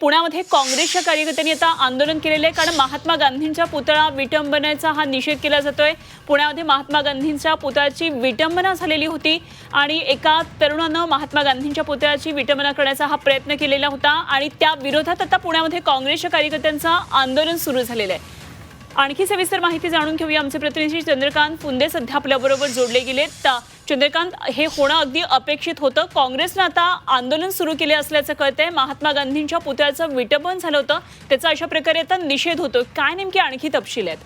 पुण्यामध्ये काँग्रेसच्या कार्यकर्त्यांनी आता आंदोलन केलेलं आहे. कारण महात्मा गांधींच्या पुतळा विटंबनेचा हा निषेध केला जातोय. पुण्यामध्ये महात्मा गांधींच्या पुतळ्याची विटंबना झालेली होती. आणि एका तरुणानं महात्मा गांधींच्या पुतळ्याची विटंबना करण्याचा हा प्रयत्न केलेला होता. आणि त्या विरोधात आता पुण्यामध्ये काँग्रेसच्या कार्यकर्त्यांचं आंदोलन सुरू झालेलं आहे. आणखी सविस्तर माहिती जाणून घेऊया. आमचे प्रतिनिधी चंद्रकांत फुंदे सध्या आपल्याबरोबर जोडले गेलेत. चंद्रकांत हे होणं अगदी अपेक्षित होतं. काँग्रेसनं आता आंदोलन सुरू केले असल्याचं कळतंय. महात्मा गांधींच्या पुतळ्याचं विटंबन झालं होतं. त्याचा अशा प्रकारे आता निषेध होतो काय नेमके आणखी तपशील आहेत?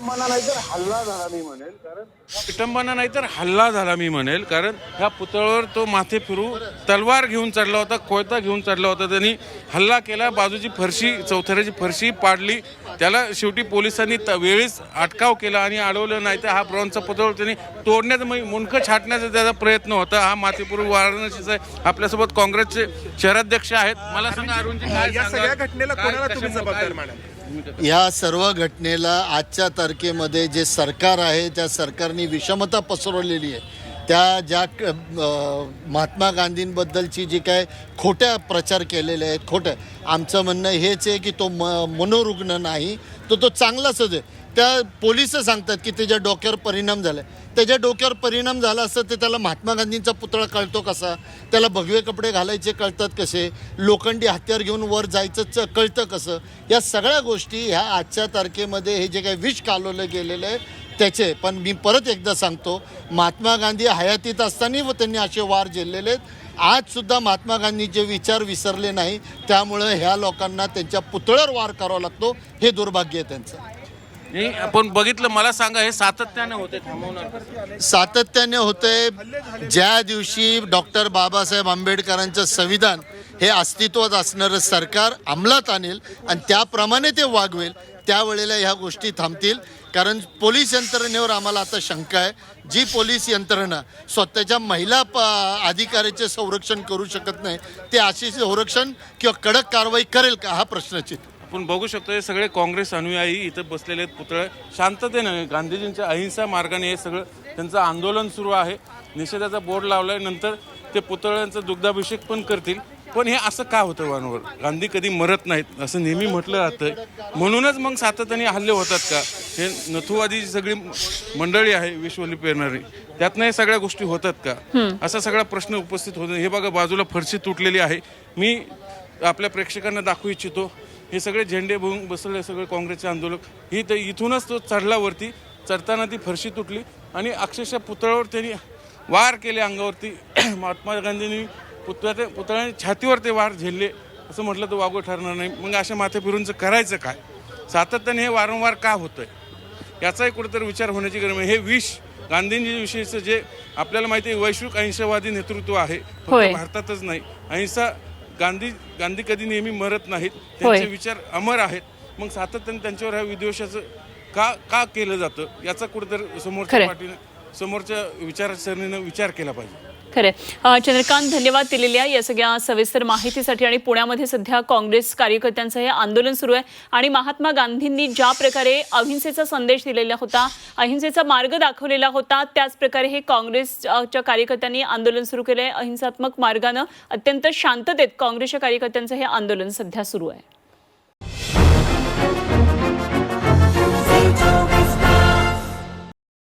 मला नाही तर हल्ला झाला मी म्हणेल कारण विटंबना नाही तर हल्ला झाला मी म्हणेल कारण ह्या पुतळ्यावर तो माथे फिरू तलवार घेऊन चढला होता कोयता घेऊन चढला होता त्यांनी हल्ला केला बाजूची फरशी चौथऱ्याची फरशी पाडली त्याला शेवटी पोलिसांनी त- वेळीच अटकाव केला आणि अडवलं नाही तर हा ब्रॉन्झचा पुतळा त्यांनी तोडण्याचा म्हणजे मुंडकं छाटण्याचा त्याचा प्रयत्न होता हा माथेपूर्वी वाराणसीचा आहे. आपल्यासोबत काँग्रेसचे शहराध्यक्ष आहेत. मला सांगा अरुणजी या सगळ्या? घटनेला कोणाला तुम्ही जबाबदार मानाल? या सर्व घटनेला आजच्या तारखेमध्ये जे सरकार आहे त्या सरकारने विषमता पसरवलेली आहे. त्या ज्या महात्मा गांधींबद्दलची जी काय खोट्या प्रचार केलेले आहेत खोटं आमचं म्हणणं हेच आहे की तो म मनोरुग्ण नाही तो तो चांगलाच आहे. त्या पोलीस सांगतात की त्याच्या डोक्यावर परिणाम झाला त्याच्या डोक्यावर परिणाम झाला असतं ते त्याला महात्मा गांधींचा पुतळा कळतो कसा? त्याला भगवे कपडे घालायचे कळतात कसे? लोखंडी हत्यार घेऊन वर जायचं च- कळतं कसं? या सगळ्या गोष्टी ह्या आजच्या तारखेमध्ये हे जे काही विष कालवलं गेलेलं आहे त्याचे. पण मी परत एकदा सांगतो महात्मा गांधी हयातीत असताना व त्यांनी असे वार झेललेले आहेत. आजसुद्धा महात्मा गांधीचे विचार विसरले नाही. त्यामुळं ह्या लोकांना त्यांच्या पुतळ्यावर वार करावा लागतो. हे दुर्भाग्य आहे त्यांचं. नाही आपण बघितलं मला सांगा हे सातत्याने होते थांबवणार सातत्याने होते. ज्या दिवशी डॉक्टर बाबासाहेब आंबेडकरांचं संविधान हे अस्तित्वात असणारं सरकार अंमलात आणेल आणि त्याप्रमाणे ते वागवेल त्यावेळेला ह्या गोष्टी थांबतील. कारण पोलीस यंत्रणेवर आम्हाला आता शंका आहे. जी पोलीस यंत्रणा स्वतःच्या महिला प अधिकाऱ्याचे संरक्षण करू शकत नाही ते अशी संरक्षण किंवा कडक कारवाई करेल का? हा प्रश्नचित आपण बघू शकतो हे सगळे काँग्रेस अनुयायी इथं बसलेले आहेत पुतळे. शांततेने गांधीजींच्या अहिंसा मार्गाने हे सगळं त्यांचं आंदोलन सुरू आहे. निषेधाचा बोर्ड लावलाय नंतर ते पुतळ्यांचा दुग्धाभिषेक पण करतील. पण हे असं का होतं वारंवार गांधी कधी मरत नाहीत असं नेहमी म्हटलं जातं म्हणूनच मग सातत्याने हल्ले होतात का? हे नथुवादी जी सगळी मंडळी आहे विश्वली पेरणारी त्यातनं हे सगळ्या गोष्टी होतात का? असा सगळा प्रश्न उपस्थित होतो. हे बघा बाजूला फरशी तुटलेली आहे. मी आपल्या प्रेक्षकांना दाखवू इच्छितो हे सगळे झेंडे घेऊन बसले सगळे काँग्रेसचे आंदोलक. ही तर इथूनच तो चढला वरती. चढताना ती फरशी तुटली आणि अक्षरशः पुतळ्यावर त्यांनी वार केले अंगावरती. महात्मा गांधींनी पुतळ्या पुतळ्याने छातीवर ते वार झेलले. असं म्हटलं तर वागो ठरणार नाही. मग अशा माथे फिरूनचं करायचं काय? सातत्याने हे वारंवार का होतंय? याचाही कुठेतरी विचार होण्याची गरज आहे हे विष गांधींजीविषयीचं जे आपल्याला माहिती आहे वैश्विक अहिंसावादी नेतृत्व आहे. भारतातच नाही. अहिंसा गांधी गांधी कधी नेहमी मरत नाहीत त्यांचे विचार अमर आहेत. मग सातत्याने त्यांच्यावर ह्या विद्वेषाचं का का केलं जातं? याचा कुठेतरी समोरच्या. पार्टीने समोरच्या विचारसरणीनं विचार केला पाहिजे. खरे चंद्रकांत धन्यवाद दिलेल्या या सगळ्या सविस्तर माहितीसाठी आणि पुण्यामध्ये सध्या काँग्रेस कार्यकर्त्यांचं हे आंदोलन सुरू आहे. आणि महात्मा गांधींनी ज्या प्रकारे अहिंसेचा संदेश दिलेला होता अहिंसेचा मार्ग दाखवलेला होता त्याच प्रकारे हे काँग्रेसच्या कार्यकर्त्यांनी आंदोलन सुरू केलं आहे अहिंसात्मक मार्गानं अत्यंत शांततेत काँग्रेसच्या कार्यकर्त्यांचं हे आंदोलन सध्या सुरू आहे.